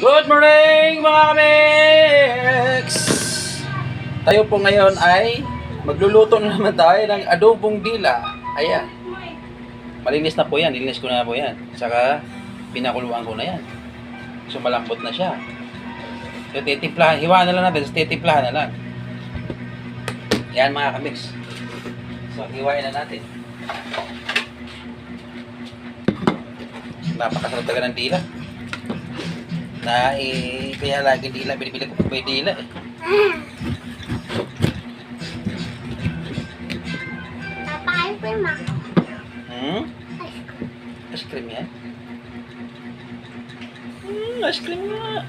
Good morning mga kamix! Tayo po ngayon ay magluluto na naman tayo ng adobong dila. Ayan. Malinis na po yan. Nilinis ko na po yan. Saka pinakuluan ko na yan. So malambot na siya. So titimplahan. Hiwaan na lang natin. So titimplahan na lang. Yan mga kamix. So hiwain na natin. Napakasarap talaga ng dila na eh, kaya lagi dila, binibili ko pa yung dila eh. Papa, ice cream ah. Hmm? Ice Ice cream cream. yan? Hmm, ice cream nga.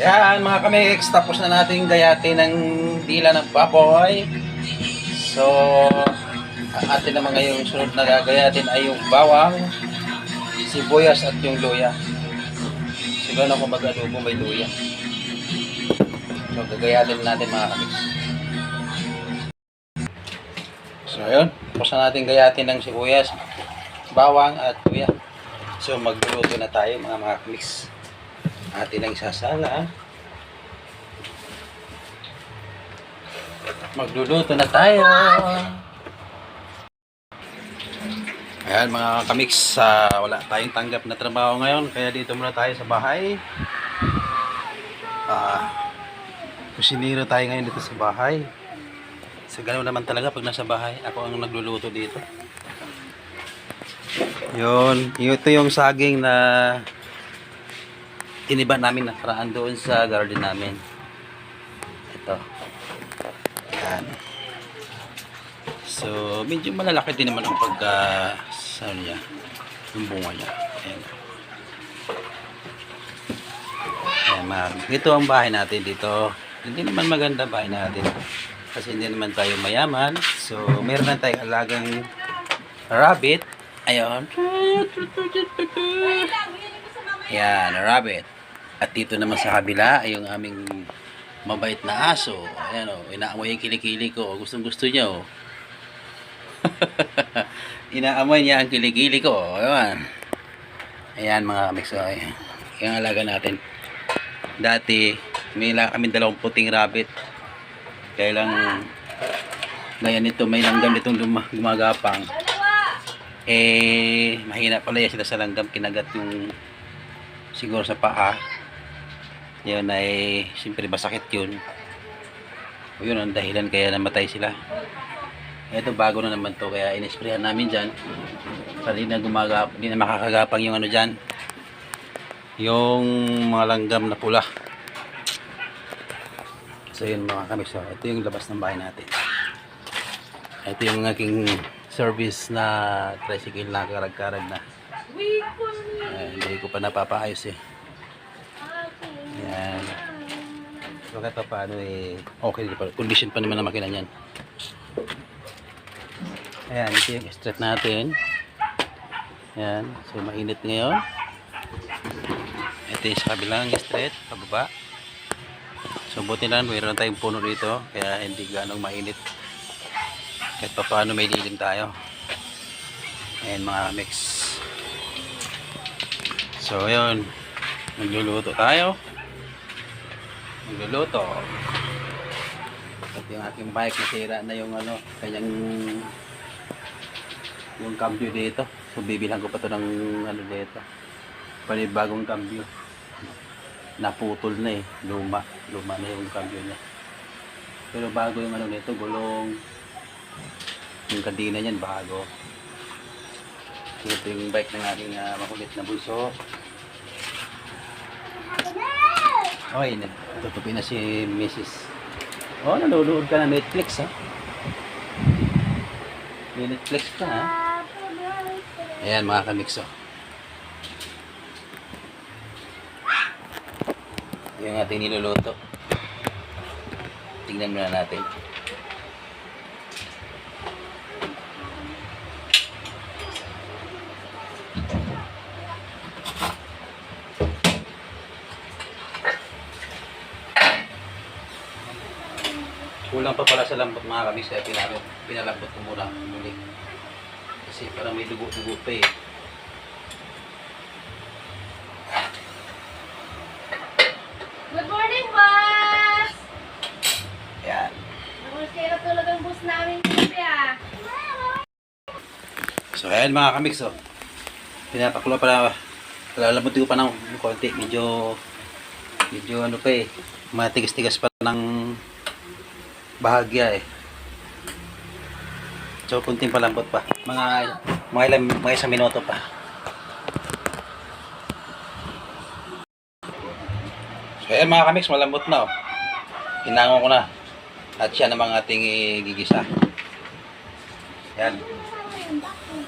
Yan mga kamix, tapos na natin gayatin ng dila ng baboy. So, atin naman ngayong sunod na gagayatin ay yung bawang, sibuyas at yung luya. So, gano'n kung mag-adobo may luya. So, gagayatin natin mga kamix. So, ayun. Tapos na natin gayatin ng sibuyas, bawang at luya. So, magluluto na tayo mga mga kamix. Atin ang isasala. Magluluto na tayo. Ayan mga kamix, ah, wala tayong tanggap na trabaho ngayon kaya dito muna tayo sa bahay. Ah, kusinero tayo ngayon dito sa bahay. Sa ganun naman talaga pag nasa bahay, ako ang nagluluto dito. Yun, ito yung saging na tiniba namin nakaraan doon sa garden namin. Ito. Yan. So, medyo malalaki din naman ang pagka sa ano niya, yung bunga niya. Ayan. Ayan. Ito ang bahay natin dito. Hindi naman maganda bahay natin. Kasi hindi naman tayo mayaman. So, meron na tayong alagang rabbit. Ayun. Yan, rabbit. At dito naman sa kabila ay yung aming mabait na aso. Ayan o, inaamoy yung kilikili ko. Gustong gusto niya o. inaamoy niya ang kilikili ko. Ayan. Ayan mga kamix. Ayan. Yung alaga natin. Dati, may lang kami dalawang puting rabbit. Kaya lang, ngayon ito, may langgam itong luma- gumagapang. Eh, mahina pala yan sila sa langgam. Kinagat yung siguro sa paa. Yun ay siyempre masakit yun. Yun ang dahilan kaya namatay sila. Ito bago na naman to kaya inisprayan namin dyan. Para di na gumagap di na makakagapang yung ano dyan. Yung mga langgam na pula. So yun mga kami so ito yung labas ng bahay natin. Ito yung aking service na tricycle na karag-karag na. Eh, hindi ko pa napapaayos eh. Yan. So kahit pa paano eh, okay pa. Condition pa naman ang makina niyan. Ayan, ito yung strap natin. Ayan, so mainit ngayon. Ito yung sa kabilang straight, pababa. So buti lang, mayroon tayong puno dito, kaya hindi ganong mainit. Kahit pa paano may lilim tayo. Ayan mga mix. So, ayun. Magluluto tayo. Magluluto. At yung aking bike, nasira na yung ano, kanyang yung cambio dito. So, bibilhan ko pa to ng ano dito. Panibagong cambio. Naputol na eh. Luma. Luma na yung cambio niya. Pero bago yung ano nito, gulong. Yung kadina niyan, bago. Ito yung bike ng aking uh, makulit na bunso. Oy, natutupi na si Mrs. Oh, nanonood ka na Netflix ha? May Netflix ka ha? Ayan mga kamix oh. Yung ating niluluto. Tingnan muna natin. Kulang pa pala sa lambot mga kamis kaya pinalambot, pinalambot ko muna muli. Kasi parang may dugo-dugo pa eh. Good morning, boss! Yan. Nakusira tulog ang bus namin kasi ah. So ayan mga kamiks oh. Pinapakulo pala lalambot ko pa ng konti. Medyo medyo ano pa eh. Matigas-tigas pa ng bahagya eh. So kunting palambot pa. Mga mga ilang mga isang minuto pa. So ayan mga kamiks malambot na oh. Hinangon ko na. At siya namang ating gigisa. Yan.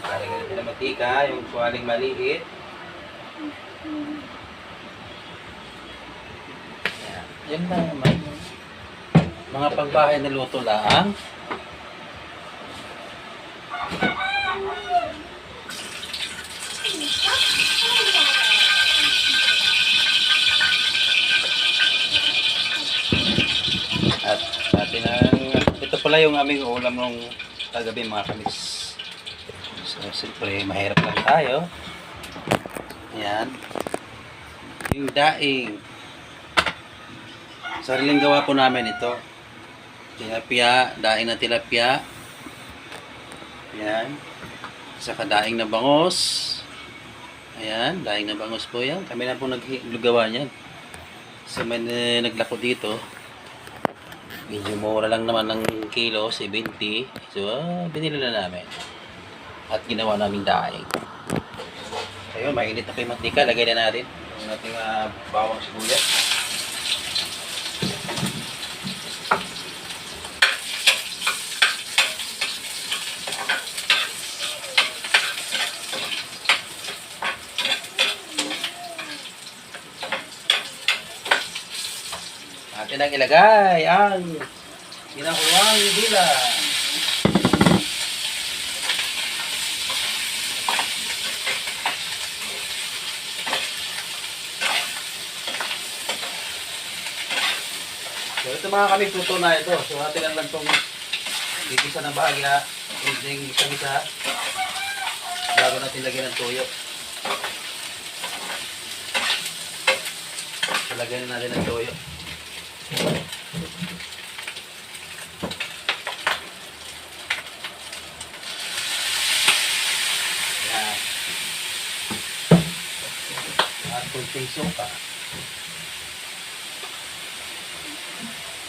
Lalagyan natin ng matika, yung tuwaling maliit. Yan. Yan lang naman. Mga pangbahay na luto lang. At natin ang... Ito pala yung aming ulam nung kagabi mga kamis. So, siyempre, mahirap lang tayo. Ayan. Yung daing. Sariling gawa po namin ito. Tilapia, daing na tilapia. Ayan. Saka daing na bangos. Ayan, daing na bangos po yan. Kami na po naggawa niyan. So, may eh, naglako dito. Medyo mura lang naman ng kilo, 70. So, ah, binili na namin at ginawa naming daing. Ayun, mainit na yung mantika. Lagay na natin yung ating ah, bawang sibuyas. Atin ang ilagay ang ginakuwang dila. So ito mga kami tuto na ito. So atin lang lang itong gigisa ng bahagya. Yung gisa-gisa. Bago natin lagyan ng tuyo. Lagyan na natin ng tuyo. Yan. At kunting suka.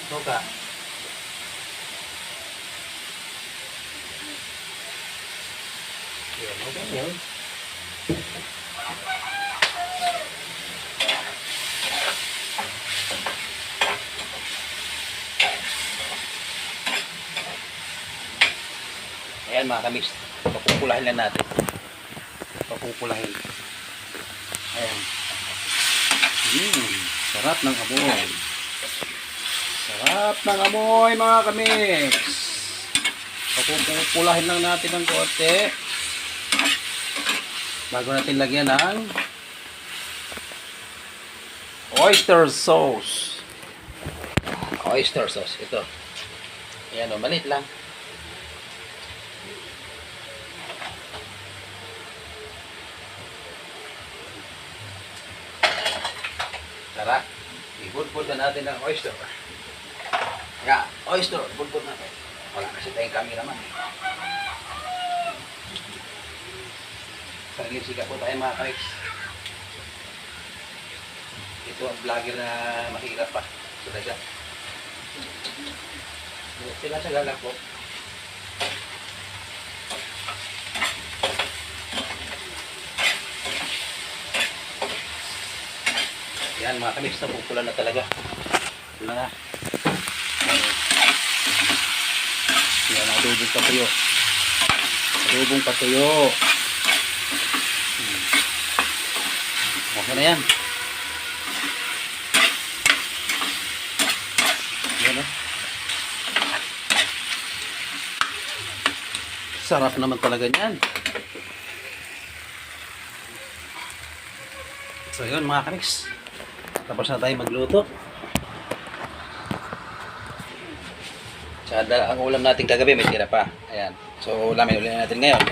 Suka. Yan, okay yun. Ayan mga kamis, papupulahin lang natin. Papupulahin. Ayan. Mm, sarap ng amoy. Sarap ng amoy mga kamix. Papupulahin lang natin ng konti. Bago natin lagyan ng oyster sauce. Oyster sauce. Ito. Ayan o, maliit lang. Na natin ang oyster. Ya, oyster, budbud natin. Wala kasi tayong cameraman. Sariling siga po tayo mga kaiks. Ito ang vlogger na mahirap pa. Talaga. Sila sa galak po. Yan mga kamiks na pupula na talaga. Pula na. Yan adobong patuyo. Adobong patuyo. Hmm. Okay na yan. Yan o. Sarap naman talaga niyan. So yun mga kamiks. Tapos na tayo magluto. Sa ang ulam natin kagabi may tira pa. Ayan. So ulamin ulit natin ngayon.